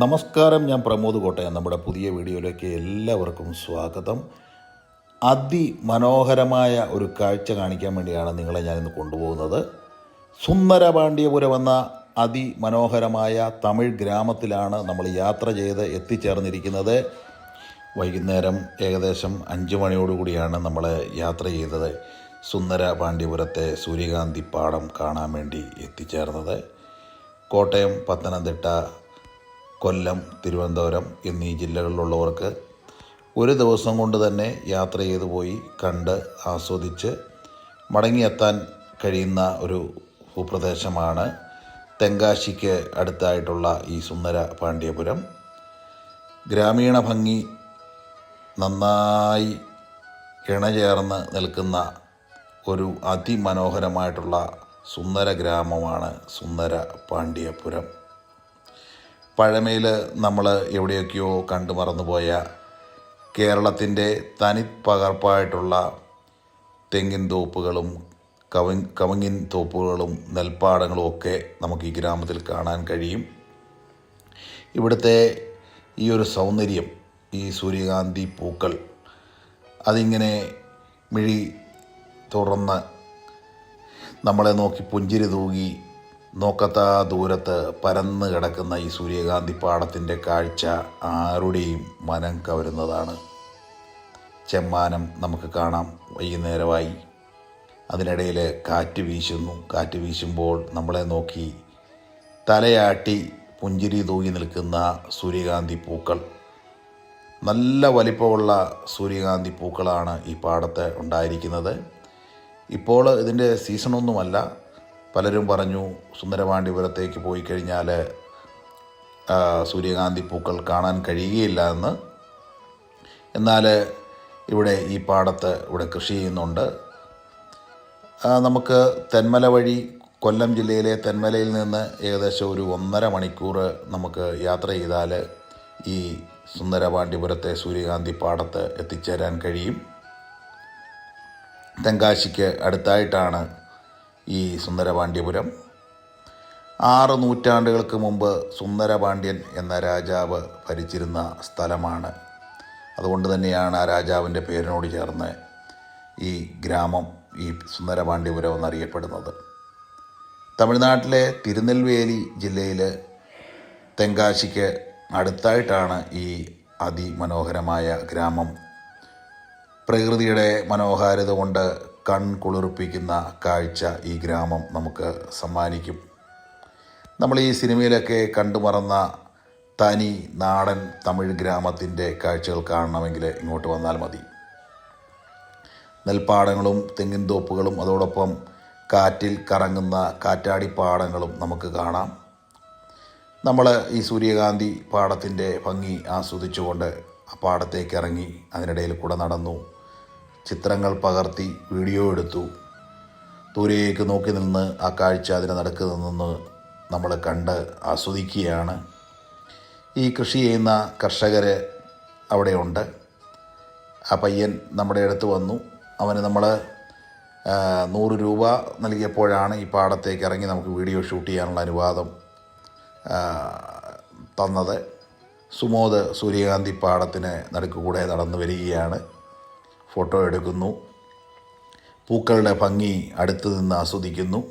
നമസ്കാരം ഞാൻ പ്രമോദ് കോട്ടയം. നമ്മുടെ പുതിയ വീഡിയോയിലേക്ക് എല്ലാവർക്കും സ്വാഗതം. അതിമനോഹരമായ ഒരു കാഴ്ച കാണിക്കാൻ വേണ്ടിയാണ് നിങ്ങളെ ഞാനിന്ന് കൊണ്ടുപോകുന്നത്. സുന്ദരപാണ്ഡ്യപുരം എന്ന അതിമനോഹരമായ തമിഴ് ഗ്രാമത്തിലാണ് നമ്മൾ യാത്ര ചെയ്ത് എത്തിച്ചേർന്നിരിക്കുന്നത്. വൈകുന്നേരം ഏകദേശം അഞ്ച് മണിയോടുകൂടിയാണ് നമ്മൾ യാത്ര ചെയ്തത്. സുന്ദര പാണ്ഡ്യപുരത്തെ സൂര്യകാന്തി പാടം കാണാൻ വേണ്ടി എത്തിച്ചേർന്നത്. കോട്ടയം പത്തനംതിട്ട കൊല്ലം തിരുവനന്തപുരം എന്നീ ജില്ലകളിലുള്ളവർക്ക് ഒരു ദിവസം കൊണ്ട് തന്നെ യാത്ര ചെയ്തു പോയി കണ്ട് ആസ്വദിച്ച് മടങ്ങിയെത്താൻ കഴിയുന്ന ഒരു ഭൂപ്രദേശമാണ് തെങ്കാശിക്ക് അടുത്തായിട്ടുള്ള ഈ സുന്ദര പാണ്ഡ്യപുരം. ഗ്രാമീണ ഭംഗി നന്നായി ഇണചേർന്ന് നിൽക്കുന്ന ഒരു അതിമനോഹരമായിട്ടുള്ള സുന്ദര ഗ്രാമമാണ് സുന്ദര പാണ്ഡ്യപുരം. പഴമയിൽ നമ്മൾ എവിടെയൊക്കെയോ കണ്ടു മറന്നുപോയ കേരളത്തിന്റെ തനിപ്പകർപ്പായിട്ടുള്ള തെങ്ങിൻ തോപ്പുകളും കവി കവുങ്ങിൻ തോപ്പുകളും നെൽപ്പാടങ്ങളും ഒക്കെ നമുക്ക് ഈ ഗ്രാമത്തിൽ കാണാൻ കഴിയും. ഇവിടുത്തെ ഈ ഒരു സൗന്ദര്യം ഈ സൂര്യകാന്തി പൂക്കൾ അതിങ്ങനെ മിഴി തുറന്ന് നമ്മളെ നോക്കി പുഞ്ചിരി തൂകി നോക്കത്താ ദൂരത്ത് പരന്ന് കിടക്കുന്ന ഈ സൂര്യകാന്തി പാടത്തിന്റെ കാഴ്ച ആരുടെയും മനം കവരുന്നതാണ്. ചെമ്മാനം നമുക്ക് കാണാം. വൈകുന്നേരമായി അതിനിടയിൽ കാറ്റ് വീശുന്നു. കാറ്റ് വീശുമ്പോൾ നമ്മളെ നോക്കി തലയാട്ടി പുഞ്ചിരി തൂങ്ങി നിൽക്കുന്ന സൂര്യകാന്തി പൂക്കൾ. നല്ല വലിപ്പമുള്ള സൂര്യകാന്തി പൂക്കളാണ് ഈ പാടത്ത് ഉണ്ടായിരിക്കുന്നത്. ഇപ്പോൾ ഇതിന്റെ സീസണൊന്നുമല്ല. പലരും പറഞ്ഞു സുന്ദരപാണ്ഡിപുരത്തേക്ക് പോയി കഴിഞ്ഞാൽ സൂര്യകാന്തി പൂക്കൾ കാണാൻ കഴിയുകയില്ല എന്ന്. എന്നാൽ ഇവിടെ ഈ പാടത്ത് ഇവിടെ കൃഷി ചെയ്യുന്നുണ്ട്. നമുക്ക് തെന്മല വഴി കൊല്ലം ജില്ലയിലെ തെന്മലയിൽ നിന്ന് ഏകദേശം ഒരു ഒന്നര മണിക്കൂർ നമുക്ക് യാത്ര ചെയ്താൽ ഈ സുന്ദരപാണ്ഡിപുരത്തെ സൂര്യകാന്തി പാടത്ത് എത്തിച്ചേരാൻ കഴിയും. തെങ്കാശിക്ക് അടുത്തായിട്ടാണ് ഈ സുന്ദരപാണ്ഡ്യപുരം. ആറ് നൂറ്റാണ്ടുകൾക്ക് മുമ്പ് സുന്ദരപാണ്ഡ്യൻ എന്ന രാജാവ് ഭരിച്ചിരുന്ന സ്ഥലമാണ്. അതുകൊണ്ട് തന്നെയാണ് ആ രാജാവിന്റെ പേരിനോട് ചേർന്ന് ഈ ഗ്രാമം ഈ സുന്ദരപാണ്ഡ്യപുരം എന്നറിയപ്പെടുന്നത്. തമിഴ്നാട്ടിലെ തിരുനെൽവേലി ജില്ലയിൽ തെങ്കാശിക്ക് അടുത്തായിട്ടാണ് ഈ അതിമനോഹരമായ ഗ്രാമം. പ്രകൃതിയുടെ മനോഹാരിത കൊണ്ട് കൺ കുളിർപ്പിക്കുന്ന കാഴ്ച ഈ ഗ്രാമം നമുക്ക് സമ്മാനിക്കും. നമ്മൾ ഈ സിനിമയിലൊക്കെ കണ്ടു മറന്ന തനി നാടൻ തമിഴ് ഗ്രാമത്തിന്റെ കാഴ്ചകൾ കാണണമെങ്കിൽ ഇങ്ങോട്ട് വന്നാൽ മതി. നെൽപ്പാടങ്ങളും തെങ്ങിൻ തോപ്പുകളും അതോടൊപ്പം കാറ്റിൽ കറങ്ങുന്ന കാറ്റാടിപ്പാടങ്ങളും നമുക്ക് കാണാം. നമ്മൾ ഈ സൂര്യകാന്തി പാടത്തിന്റെ ഭംഗി ആസ്വദിച്ചുകൊണ്ട് ആ പാടത്തേക്ക് ഇറങ്ങി അതിനിടയിൽ കൂടെ നടന്നു. ചിത്രങ്ങൾ പകർത്തി വീഡിയോ എടുത്തു. ദൂരേക്ക് നോക്കി നിന്ന് ആ കാഴ്ച അതിന് നടക്കുന്ന നിന്ന് നമ്മൾ കണ്ട് ആസ്വദിക്കുകയാണ്. ഈ കൃഷി ചെയ്യുന്ന കർഷകർ അവിടെയുണ്ട്. ആ പയ്യൻ നമ്മുടെ അടുത്ത് വന്നു. അവന് നമ്മൾ നൂറ് രൂപ നൽകിയപ്പോഴാണ് ഈ പാടത്തേക്ക് ഇറങ്ങി നമുക്ക് വീഡിയോ ഷൂട്ട് ചെയ്യാനുള്ള അനുവാദം തന്നത്. സുമോദ് സൂര്യകാന്തി പാടത്തിന് നടുക്കുകൂടെ നടന്നു വരികയാണ്. ഫോട്ടോ എടുക്കുന്നു. പൂക്കളുടെ ഭംഗി അടുത്തു നിന്ന് ആസ്വദിക്കുന്നു.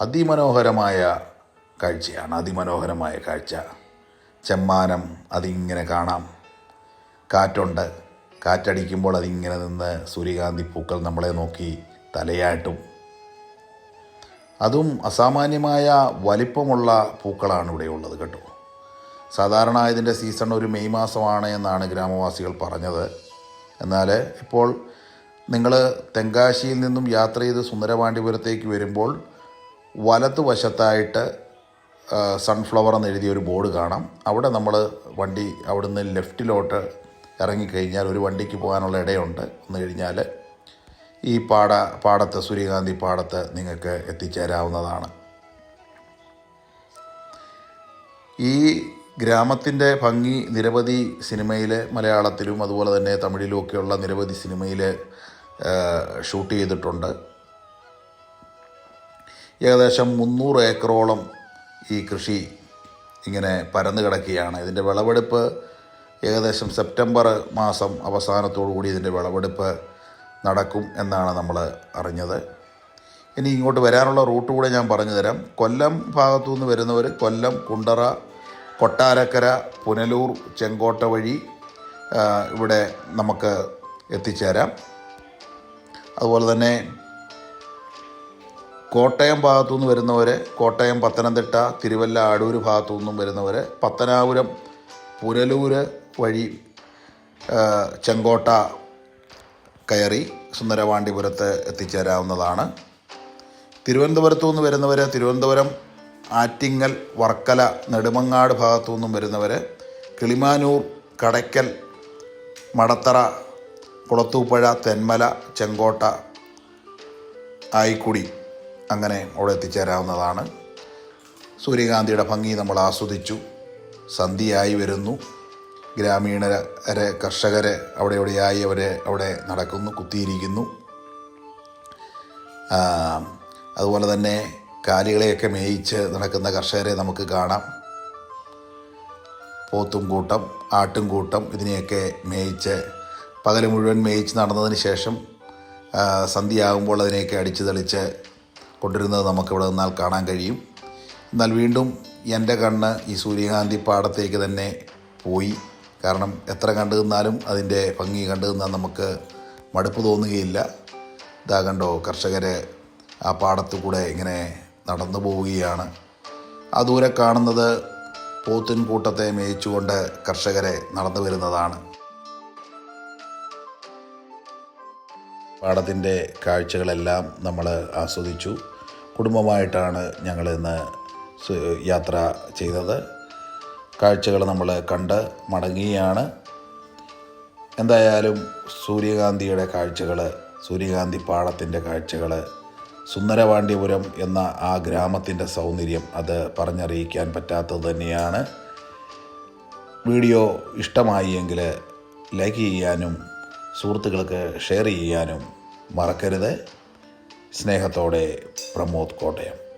അതിമനോഹരമായ കാഴ്ചയാണ് അതിമനോഹരമായ കാഴ്ച. ചെമ്മാനം അതിങ്ങനെ കാണാം. കാറ്റുണ്ട്. കാറ്റടിക്കുമ്പോൾ അതിങ്ങനെ നിന്ന് സൂര്യകാന്തി പൂക്കൾ നമ്മളെ നോക്കി തലയാട്ടും. അതും അസാമാന്യമായ വലിപ്പമുള്ള പൂക്കളാണ് ഇവിടെ ഉള്ളത് കേട്ടോ. സാധാരണ ഇതിന്റെ സീസൺ ഒരു മെയ് മാസമാണ് എന്നാണ് ഗ്രാമവാസികൾ പറഞ്ഞത്. എന്നാൽ ഇപ്പോൾ നിങ്ങൾ തെങ്കാശിയിൽ നിന്നും യാത്ര ചെയ്ത് സുന്ദരവാണ്ടിപുരത്തേക്ക് വരുമ്പോൾ വലതുവശത്തായിട്ട് വശത്തായിട്ട് സൺഫ്ലവർ എന്ന് എഴുതിയ ഒരു ബോർഡ് കാണാം. അവിടെ നമ്മൾ വണ്ടി അവിടുന്ന് ലെഫ്റ്റിലോട്ട് ഇറങ്ങിക്കഴിഞ്ഞാൽ ഒരു വണ്ടിക്ക് പോകാനുള്ള ഇടയുണ്ട്. എന്ന് കഴിഞ്ഞാൽ ഈ പാട പാടത്ത് സൂര്യകാന്തി പാടത്ത് നിങ്ങൾക്ക് എത്തിച്ചേരാവുന്നതാണ്. ഈ ഗ്രാമത്തിന്റെ ഭംഗി നിരവധി സിനിമയിൽ മലയാളത്തിലും അതുപോലെ തന്നെ തമിഴിലും ഒക്കെയുള്ള നിരവധി സിനിമയിൽ ഷൂട്ട് ചെയ്തിട്ടുണ്ട്. ഏകദേശം മുന്നൂറ് ഏക്കറോളം ഈ കൃഷി ഇങ്ങനെ പരന്നു കിടക്കുകയാണ്. ഇതിന്റെ വിളവെടുപ്പ് ഏകദേശം സെപ്റ്റംബർ മാസം കൂടി ഇതിന്റെ വിളവെടുപ്പ് നടക്കും എന്നാണ് നമ്മൾ അറിഞ്ഞത്. ഇനി ഇങ്ങോട്ട് വരാനുള്ള റൂട്ട് കൂടെ ഞാൻ പറഞ്ഞു തരാം. കൊല്ലം ഭാഗത്തു നിന്ന് വരുന്നവർ കൊല്ലം കുണ്ടറ കൊട്ടാരക്കര പുനലൂർ ചെങ്കോട്ട വഴി ഇവിടെ നമുക്ക് എത്തിച്ചേരാം. അതുപോലെ തന്നെ കോട്ടയം ഭാഗത്തു നിന്ന് വരുന്നവർ കോട്ടയം പത്തനംതിട്ട തിരുവല്ല അടൂർ ഭാഗത്തു നിന്നും വരുന്നവർ പത്തനാപുരം പുനലൂർ വഴി ചെങ്കോട്ട കയറി സുന്ദരവാണ്ടിപുരത്ത് എത്തിച്ചേരാവുന്നതാണ്. തിരുവനന്തപുരത്തു നിന്ന് വരുന്നവർ തിരുവനന്തപുരം ആറ്റിങ്ങൽ വർക്കല നെടുമങ്ങാട് ഭാഗത്തു നിന്നും വരുന്നവർ കിളിമാനൂർ കടയ്ക്കൽ മടത്തറ കുളത്തൂപ്പുഴ തെന്മല ചെങ്കോട്ട ആയിക്കുടി അങ്ങനെ അവിടെ എത്തിച്ചേരാവുന്നതാണ്. സൂര്യകാന്തിയുടെ ഭംഗി നമ്മൾ ആസ്വദിച്ചു. സന്ധ്യയായി വരുന്നു. ഗ്രാമീണരെ കർഷകരെ അവിടെ എവിടെയായി അവരെ അവിടെ നടക്കുന്നു കുത്തിയിരിക്കുന്നു. അതുപോലെ തന്നെ കാലികളെയൊക്കെ മേയിച്ച് നടക്കുന്ന കർഷകരെ നമുക്ക് കാണാം. പോത്തും കൂട്ടം ആട്ടും കൂട്ടം ഇതിനെയൊക്കെ മേയിച്ച് പകൽ മുഴുവൻ മേയിച്ച് നടന്നതിന് ശേഷം സന്ധ്യ സന്ധ്യയാകുമ്പോൾ അതിനെയൊക്കെ അടിച്ചു തെളിച്ച് കൊണ്ടിരുന്നത് നമുക്കിവിടെ നിന്നാൽ കാണാൻ കഴിയും. എന്നാൽ വീണ്ടും എന്റെ കണ്ണ് ഈ സൂര്യകാന്തി പാടത്തേക്ക് തന്നെ പോയി. കാരണം എത്ര കണ്ടു നിന്നാലും അതിന്റെ ഭംഗി കണ്ടു നിന്നാൽ നമുക്ക് മടുപ്പ് തോന്നുകയില്ല. ഇതാകണ്ടോ കർഷകർ ആ പാടത്തു കൂടെ ഇങ്ങനെ നടന്നു പോവുകയാണ്. ആ ദൂരെ കാണുന്നത് പോത്തിൻ കൂട്ടത്തെ മേയിച്ചുകൊണ്ട് കർഷകരെ നടന്നു വരുന്നതാണ്. പാടത്തിന്റെ കാഴ്ചകളെല്ലാം നമ്മൾ ആസ്വദിച്ചു. കുടുംബമായിട്ടാണ് ഞങ്ങൾ ഇന്ന് യാത്ര ചെയ്തത്. കാഴ്ചകൾ നമ്മൾ കണ്ട് മടങ്ങിയാണ് എന്തായാലും സൂര്യകാന്തിയുടെ കാഴ്ചകൾ സൂര്യകാന്തി പാടത്തിന്റെ കാഴ്ചകൾ സുന്ദരപാണ്ഡ്യപുരം എന്ന ആ ഗ്രാമത്തിന്റെ സൗന്ദര്യം അത് പറഞ്ഞറിയിക്കാൻ പറ്റാത്തത് തന്നെയാണ്. വീഡിയോ ഇഷ്ടമായി എങ്കിൽ ലൈക്ക് ചെയ്യാനും സുഹൃത്തുക്കൾക്ക് ഷെയർ ചെയ്യാനും മറക്കരുത്. സ്നേഹത്തോടെ പ്രമോദ് കോട്ടയം.